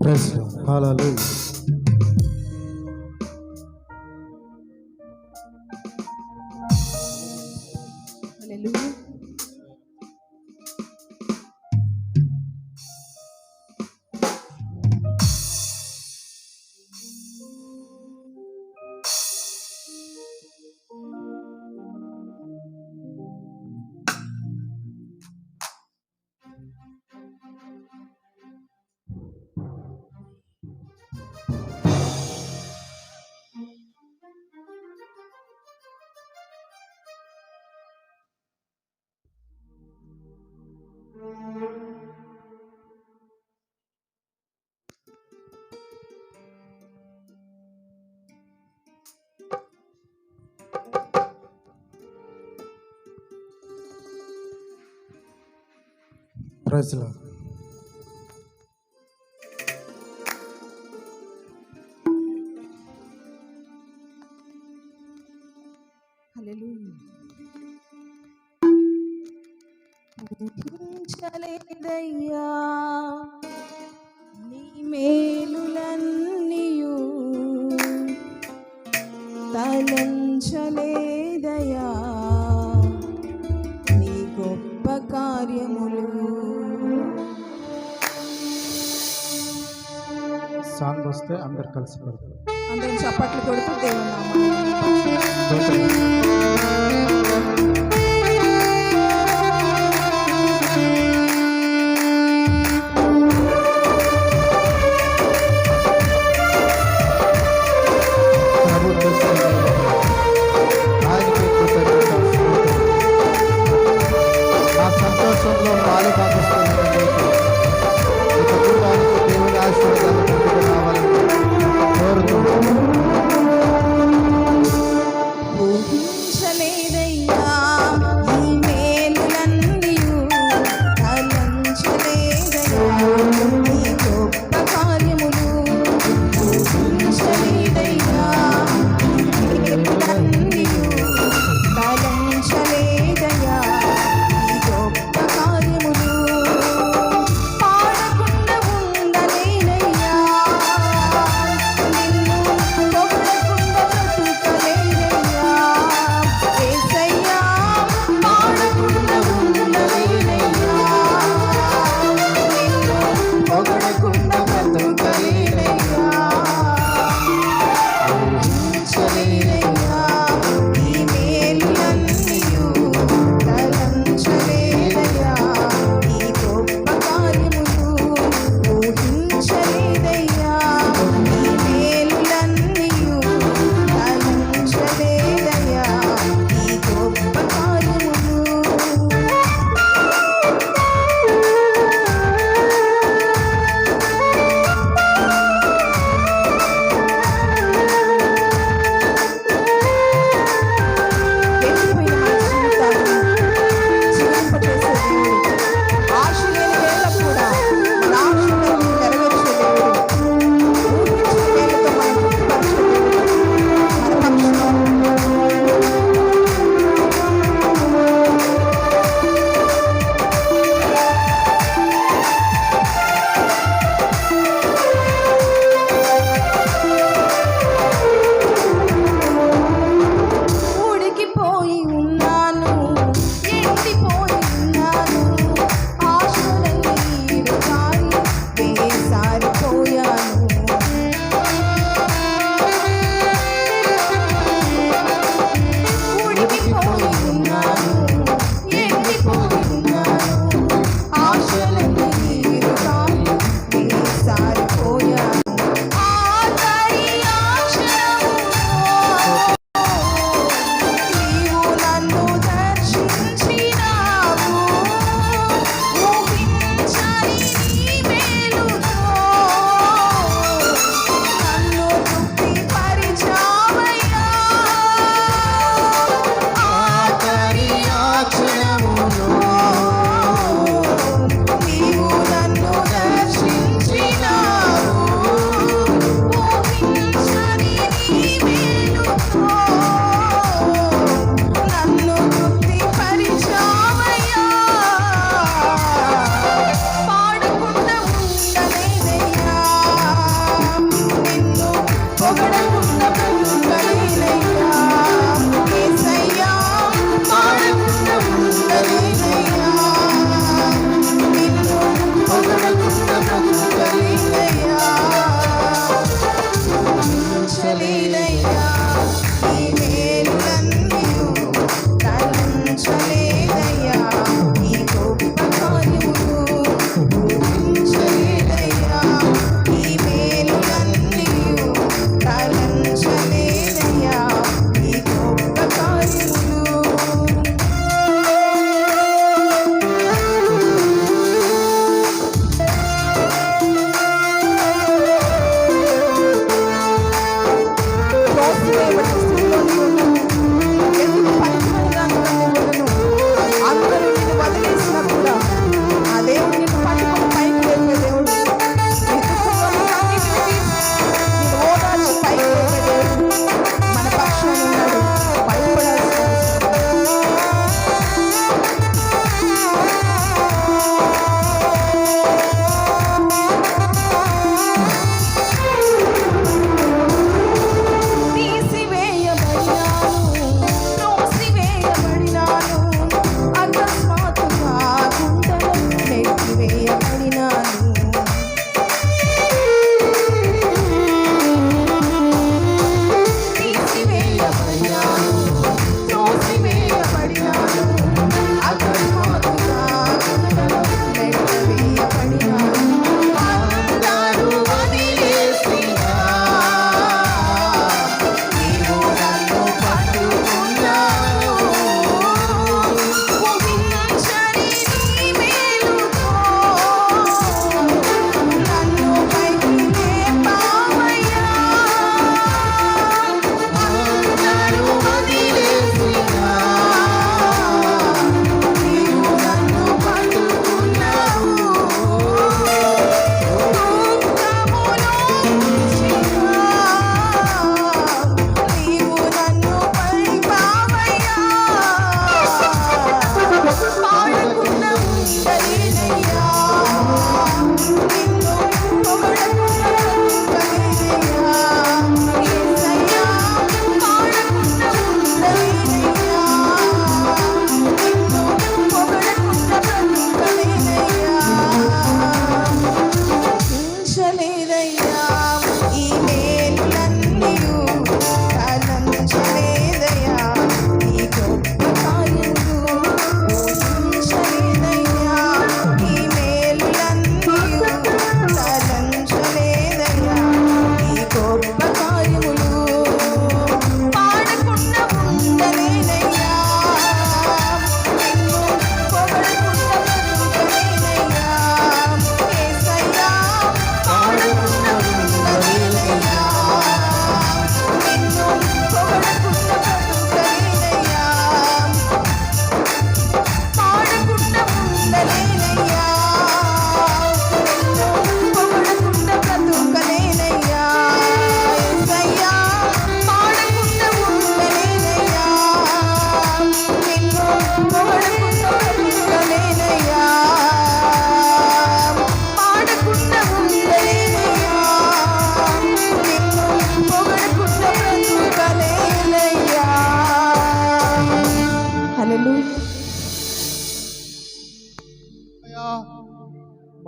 Bless you. hallelujah. ప్రజల ఊహించలేదయ్యా నీ మేలులన్నీయు తలంచలేదయ్యా నీ గొప్ప కార్యము సాంగ్ వస్తే అందరు కలిసి పెడతారు అందరం చప్పట్లు కొడుతూ దేవుడు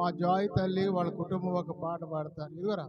మా జాయ్ తల్లి వాళ్ళ కుటుంబం ఒక పాట పాడతారు. ఇదిగోరా.